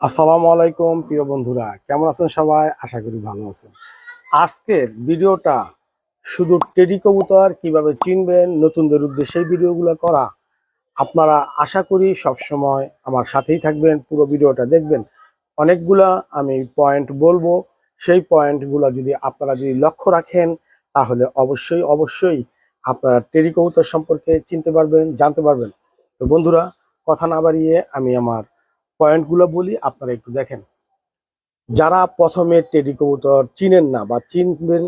আসসালামু আলাইকুম, প্রিয় বন্ধুরা। কেমন আছেন সবাই? আশা করি ভালো আছেন। আজকের ভিডিওটা শুধু টেডি কবুতর কীভাবে চিনবেন, নতুনদের উদ্দেশ্যে ভিডিওগুলো করা, আপনারা আশা করি সব সময় আমার সাথেই থাকবেন, পুরো ভিডিওটা দেখবেন। অনেকগুলা আমি পয়েন্ট বলব। সেই পয়েন্টগুলো যদি আপনারা যদি লক্ষ্য রাখেন, তাহলে অবশ্যই অবশ্যই আপনারা টেডি কবুতর সম্পর্কে চিনতে পারবেন, জানতে পারবেন। তো বন্ধুরা, কথা না বাড়িয়ে আমি আমার পয়েন্টগুলো বলি, আপনারা একটু দেখেন। যারা প্রথমে টেডি কবুতর চিনেন না বা চিনবেন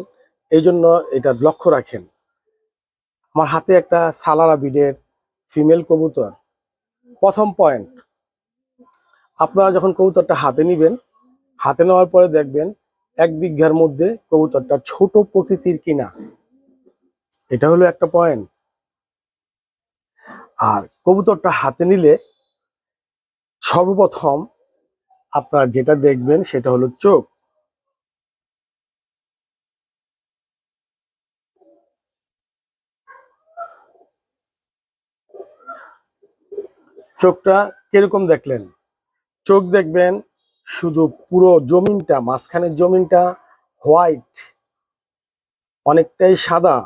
এই জন্য এটা লক্ষ্য রাখেন। আমার হাতে একটা সালারা বিডের ফিমেল কবুতর, প্রথম পয়েন্ট। আপনারা যখন কবুতরটা হাতে নিবেন, হাতে নেওয়ার পরে দেখবেন এক বিঘার মধ্যে কবুতরটা ছোট প্রকৃতির কিনা। এটা হলো একটা পয়েন্ট। আর কবুতরটা হাতে নিলে সর্বপ্রথম আপনারা যেটা দেখবেন সেটা হলো চোখ। চোখটা কীরকম দেখলেন? চোখ দেখবেন শুধু পুরো জমিনটা, মাঝখানের জমিনটা হোয়াইট, অনেকটাই সাদা,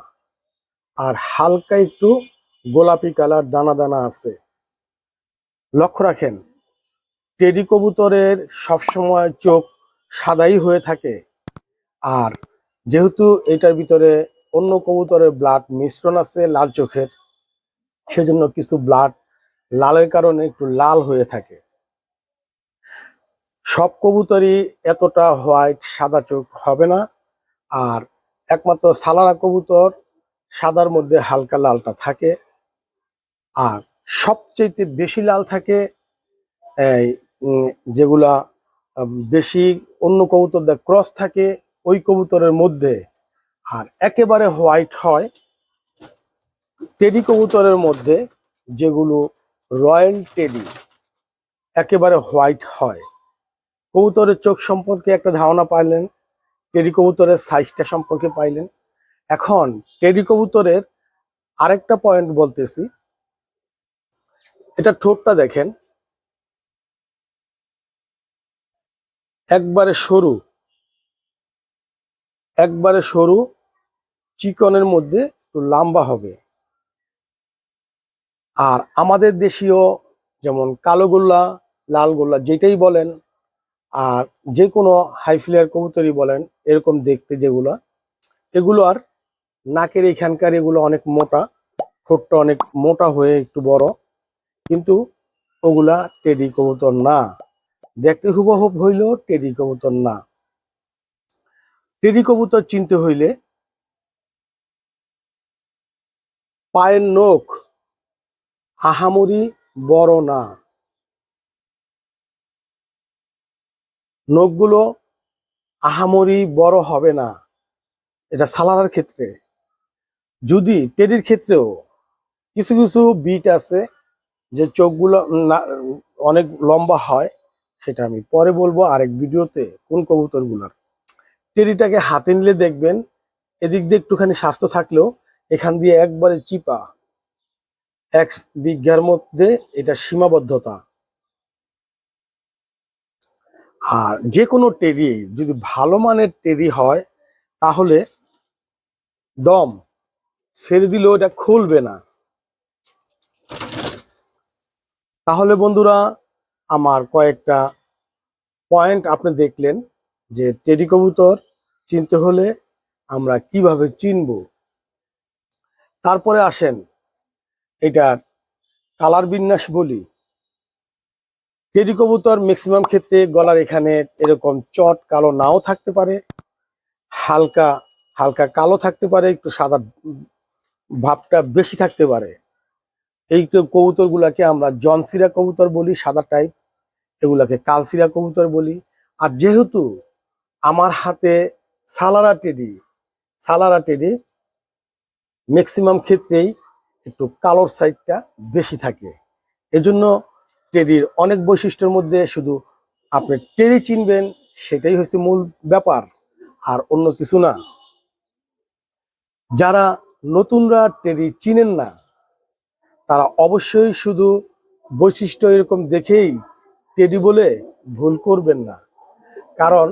আর হালকা একটু গোলাপি কালার, দানা দানা আছে। লক্ষ্য রাখেন টেডি কবুতরের সবসময় চোখ সাদাই হয়ে থাকে। আর যেহেতু এটার ভিতরে অন্য কবুতরের ব্লাড মিশ্রণ আছে লাল চোখের, সেজন্য কিছু ব্লাড লালের কারণে একটু লাল হয়ে থাকে। সব কবুতরই এতটা হোয়াইট সাদা চোখ হবে না। আর একমাত্র সালারা কবুতর সাদার মধ্যে হালকা লালটা থাকে। আর সবচেয়ে বেশি লাল থাকে এই যেগুলা বেশি অন্য কবুতর ক্রস থাকে ওই কবুতরের মধ্যে। আর একেবারে হোয়াইট হয় টেডি কবুতরের মধ্যে, যেগুলো রয়্যাল টেডি। একেবারে হোয়াইট হয়। কবুতরের চোখ সম্পর্কে একটা ধারণা পাইলেন, টেডি কবুতরের সাইজটা সম্পর্কে পাইলেন। এখন টেডি কবুতরের আরেকটা পয়েন্ট বলতেছি। এটা ঠোঁটটা দেখেন। একবারে সরু একবারে সরু চিকনের মধ্যে একটু লম্বা হবে। আর আমাদের দেশীয় যেমন কালো গোল্লা, লাল গোল্লা যেটাই বলেন, আর যে কোনো হাই ফ্লেয়ার কবুতরই বলেন, এরকম দেখতে যেগুলো, এগুলো আর নাকের এখানকার এগুলো অনেক মোটা, ঠোঁটটা অনেক মোটা হয়ে একটু বড়, কিন্তু ওগুলা টেডি কবুতর না। দেখতে হুবহুব হইল টেডি কবুতর না। টেডি কবুতর চিনতে হইলে পায়ের নখ আহামরি বড় না। নখগুলো আহামরি বড় হবে না। এটা সালারার ক্ষেত্রে। যদি টেডির ক্ষেত্রেও কিছু কিছু বিট আছে যে চোখগুলো অনেক লম্বা হয় সেটা আমি পরে বলব আরেক ভিডিওতে কোন কবুতরগুলোর। টেরিটাকে হাতে নিলে দেখবেন এদিক দিয়ে একটুখানি স্বাস্থ্য থাকলেও এখান দিয়ে একবারে চিপা। এক বিজ্ঞার মধ্যে এটা সীমাবদ্ধতা। আর যে কোনো টেরি যদি ভালো মানের টেরি হয়, তাহলে দম, ছেড়ে দিলেও এটা খুলবে না। তাহলে বন্ধুরা আমার কয়েকটা পয়েন্ট আপনি দেখলেন যে টেডি কবুতর চিনতে হলে আমরা কীভাবে চিনব। তারপরে আসেন এটার কালার বিন্যাস বলি। টেডি কবুতর ম্যাক্সিমাম ক্ষেত্রে গলার এখানে এরকম চট কালো নাও থাকতে পারে, হালকা হালকা কালো থাকতে পারে, একটু সাদা ভাবটা বেশি থাকতে পারে। এই কবুতর গুলাকে আমরা জনসিরা কবুতর বলি, সাদা টাইপ এগুলাকে কালসিরা কবুতর বলি। আর যেহেতু আমার হাতে সালারা টেডি সালারা টেডি ম্যাক্সিমাম ক্ষেত্রেই একটু কালোর সাইডটা বেশি থাকে। এজন্য টেডির অনেক বৈশিষ্ট্যের মধ্যে শুধু আপনি টেডি চিনবেন, সেটাই হচ্ছে মূল ব্যাপার, আর অন্য কিছু না। যারা নতুনরা টেডি চিনেন না, তারা অবশ্যই শুধু বৈশিষ্ট্য এরকম দেখেই টেডি বলে ভুল করবেন না। কারণ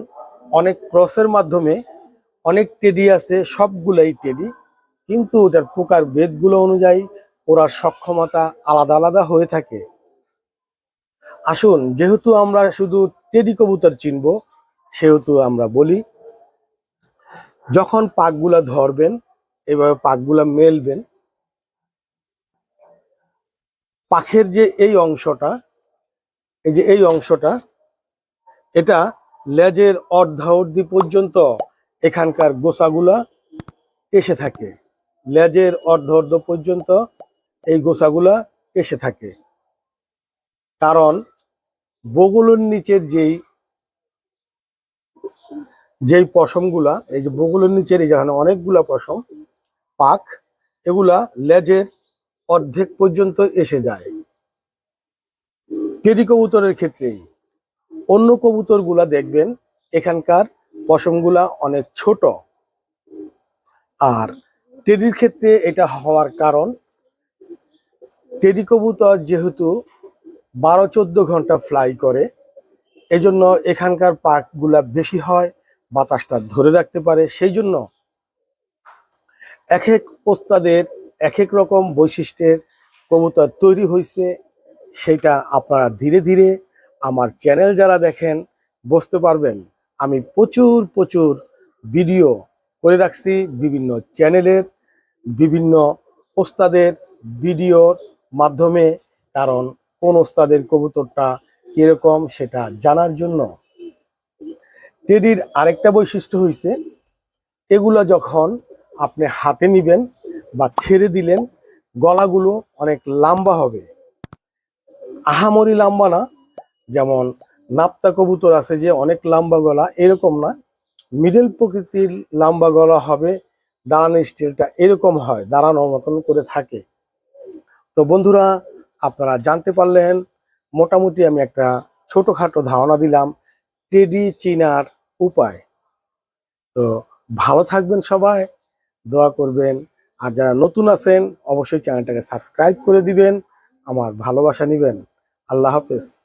অনেক ক্রসের মাধ্যমে অনেক টেডি আছে, সবগুলাই টেডি। কিন্তু ওটার পোকার বেদগুলো অনুযায়ী ওরার সক্ষমতা আলাদা আলাদা হয়ে থাকে। আসুন, যেহেতু আমরা শুধু টেডি কবুতর চিনব, সেহেতু আমরা বলি, যখন পাকগুলা ধরবেন, এভাবে পাকগুলা মেলবেন, পাখের যে এই অংশটা এই যে এই অংশটা, এটা লেজের অর্ধাবধি পর্যন্ত এখানকার গোসাগুলা এসে থাকে। লেজের অর্ধ অর্ধ পর্যন্ত এই গোসাগুলা এসে থাকে। কারণ বগুলোর নিচের যেই যেই পশমগুলা, এই যে বগুলোর নিচের এই যেখানে অনেকগুলা পশম, পাক, এগুলা লেজের অর্ধেক পর্যন্ত এসে যায়। টেডি কবুতরের ক্ষেত্রেই অন্য কবুতরগুলা দেখবেন, এখানকার পশমগুলা অনেক ছোট। আর টেডির ক্ষেত্রে এটা হওয়ার কারণ, টেডি কবুতর যেহেতু বারো চোদ্দ ঘণ্টা ফ্লাই করে, এজন্য এখানকার পাকগুলা বেশি হয়, বাতাসটা ধরে রাখতে পারে। সেই জন্য এক এক ওস্তাদের এক এক রকম বৈশিষ্ট্যের কবুতর তৈরি হয়েছে সেটা আপনারা ধীরে ধীরে আমার চ্যানেল যারা দেখেন, বুঝতে পারবেন আমি প্রচুর প্রচুর ভিডিও করে রাখছি বিভিন্ন চ্যানেলের, বিভিন্ন ওস্তাদের ভিডিওর মাধ্যমে। কারণ কোন ওস্তাদের কবুতরটা কীরকম সেটা জানার জন্য টেডির আরেকটা বৈশিষ্ট্য হয়েছে এগুলো যখন আপনি হাতে নিবেন বা ছেড়ে দিলেন, গলাগুলো অনেক লম্বা হবে। আহামরি লম্বা না, যেমন নাপ্তা কবুতর আছে যে অনেক লম্বা গলা, এরকম না। মিডল প্রকৃতির লম্বা গলা হবে, দাঁড়ানো স্টিলটা এরকম হয়, দাঁড়ানোর মতন করে থাকে। তো বন্ধুরা, আপনারা জানতে পারলেন, মোটামুটি আমি একটা ছোটোখাটো ধারণা দিলাম, টেডি চিনার উপায়। তো ভালো থাকবেন সবাই, দোয়া করবেন, আর যারা নতুন আছেন, অবশ্যই চ্যানেলটাকে সাবস্ক্রাইব করে দিবেন, আমার ভালোবাসা নিবেন। আল্লাহ হাফেজ।